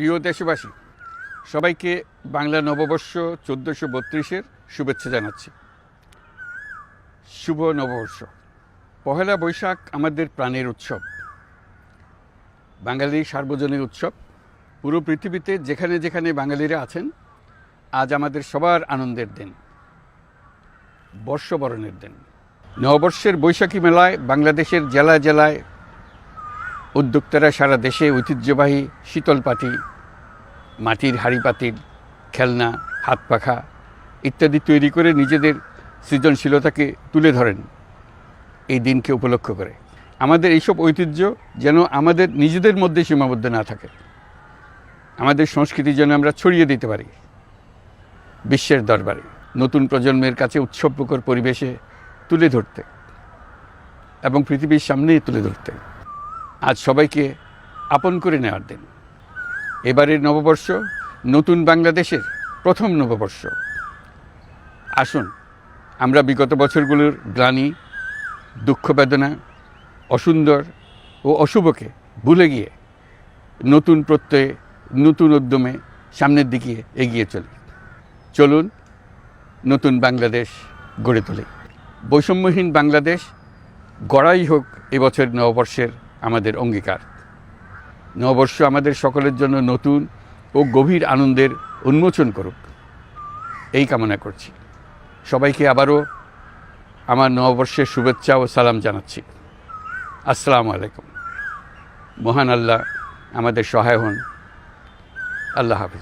প্রিয় দেশবাসী, সবাইকে বাংলা নববর্ষ চোদ্দোশো বত্রিশের শুভেচ্ছা জানাচ্ছি। শুভ নববর্ষ। পহেলা বৈশাখ আমাদের প্রাণের উৎসব। বাঙালির সার্বজনীন উৎসব। পুরো পৃথিবীতে যেখানে যেখানে বাঙালিরা আছেন, আজ আমাদের সবার আনন্দের দিন। বর্ষবরণের দিন। নববর্ষের বৈশাখী মেলায় বাংলাদেশের জেলায় জেলায় উদ্যোক্তারা সারা দেশে ঐতিহ্যবাহী শীতল পাটি মাটির হাঁড়ি পাতিল খেলনা, হাত পাখা ইত্যাদি তৈরি করে নিজেদের সৃজনশীলতাকে তুলে ধরেন। এই দিনকে উপলক্ষ করে। আমাদের এইসব ঐতিহ্য যেন আমাদের নিজেদের মধ্যে সীমাবদ্ধ না থাকে। আমাদের সংস্কৃতি যেন আমরা ছড়িয়ে দিতে পারি। বিশ্বের দরবারে নতুন প্রজন্মের কাছে উৎসবমুখর পরিবেশে তুলে ধরতে এবং পৃথিবীর সামনেই তুলে ধরতে। আজ সবাইকে আপন করে নেওয়ার দিন। এবারের নববর্ষ নতুন বাংলাদেশের প্রথম নববর্ষ। আসুন, আমরা বিগত বছরগুলোর গ্লানি, দুঃখ বেদনা, অসুন্দর ও অশুভকে ভুলে গিয়ে নতুন প্রত্যয়ে, নতুন উদ্যমে সামনের দিকে এগিয়ে চলি। চলুন নতুন বাংলাদেশ গড়ে তুলি। বৈষম্যহীন বাংলাদেশ গড়াই হোক এবছর নববর্ষের আমাদের অঙ্গীকার। নববর্ষ আমাদের সকলের জন্য নতুন ও গভীর আনন্দের উন্মোচন করুক। এই কামনা করছি। সবাইকে আবারও আমার নববর্ষের শুভেচ্ছা ও সালাম জানাচ্ছি। আসসালাম আলাইকুম। মহান আল্লাহ আমাদের সহায় হন। আল্লাহ হাফিজ।